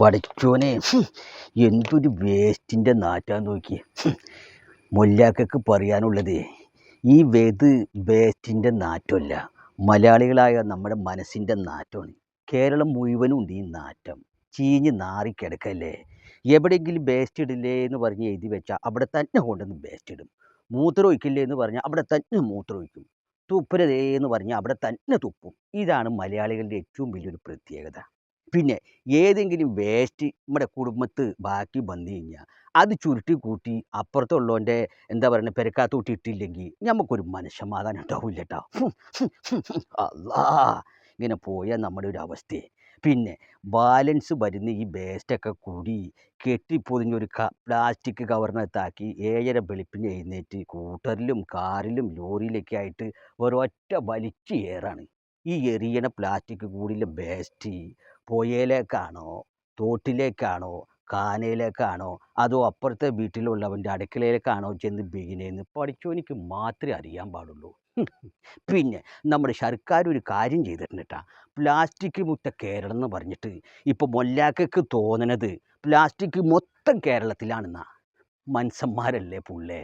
പഠിച്ചോനെ എന്തൊരു വേസ്റ്റിന്റെ നാറ്റാന്ന് നോക്കി മൊല്ലാക്കക്ക് പറയാനുള്ളത് ഈ വേത് വേസ്റ്റിന്റെ നാറ്റമല്ല മലയാളികളായ നമ്മുടെ മനസ്സിന്റെ നാറ്റമാണ്. കേരളം മുഴുവനും ഉണ്ട് ഈ നാറ്റം. ചീഞ്ഞ് നാറിക്കിടക്കല്ലേ എവിടെയെങ്കിലും വേസ്റ്റ് ഇടില്ലേ എന്ന് പറഞ്ഞ് എഴുതി വെച്ചാൽ അവിടെ തന്നെ കൊണ്ടുവന്ന് വേസ്റ്റ് ഇടും. മൂത്രം ഒഴിക്കില്ലേ എന്ന് പറഞ്ഞാൽ അവിടെ തന്നെ മൂത്രം ഒഴിക്കും. തുപ്പരുതേ എന്ന് പറഞ്ഞാൽ അവിടെ തന്നെ തുപ്പും. ഇതാണ് മലയാളികളുടെ ഏറ്റവും വലിയൊരു പ്രത്യേകത. പിന്നെ ഏതെങ്കിലും വേസ്റ്റ് നമ്മുടെ കുടുംബത്ത് ബാക്കി വന്നു കഴിഞ്ഞാൽ അത് ചുരുട്ടി കൂട്ടി അപ്പുറത്തുള്ളവന്റെ എന്താ പറയുക പെരക്കാത്തോട്ട് ഇട്ടില്ലെങ്കിൽ നമുക്കൊരു മനസ്സമാധാനം ഉണ്ടാവില്ല കേട്ടോ അല്ലാ ഇങ്ങനെ പോയാൽ നമ്മുടെ ഒരു അവസ്ഥയെ പിന്നെ ബാലൻസ് വരുന്ന ഈ വേസ്റ്റൊക്കെ കൂടി കെട്ടിപ്പൊതിഞ്ഞൊരു ക പ്ലാസ്റ്റിക് കവറിനകത്താക്കി ഏഴര വെളുപ്പിന് എഴുന്നേറ്റ് കൂട്ടറിലും കാറിലും ലോറിയിലൊക്കെ ആയിട്ട് ഒരൊറ്റ വലിച്ച് ഏറാണ് ഈ എറിയണ പ്ലാസ്റ്റിക് കൂടിയിലെ വേസ്റ്റ് പുഴയിലേക്കാണോ? തോട്ടിലേക്കാണോ? കാനയിലേക്കാണോ? അതോ അപ്പുറത്തെ വീട്ടിലുള്ളവന്റെ അടുക്കളയിലേക്കാണോ ചെന്ന് ബീഗിനെന്ന് പഠിച്ചവനിക്ക് മാത്രമേ അറിയാൻ പാടുള്ളൂ. പിന്നെ നമ്മുടെ സർക്കാർ ഒരു കാര്യം ചെയ്തിട്ടുണ്ട് പ്ലാസ്റ്റിക് മുത്ത കേരളം എന്ന് പറഞ്ഞിട്ട് ഇപ്പോൾ മൊല്ലാക്കക്ക് തോന്നണത് പ്ലാസ്റ്റിക് മൊത്തം കേരളത്തിലാണെന്നാ. മനുഷ്യന്മാരല്ലേ പുള്ളേ?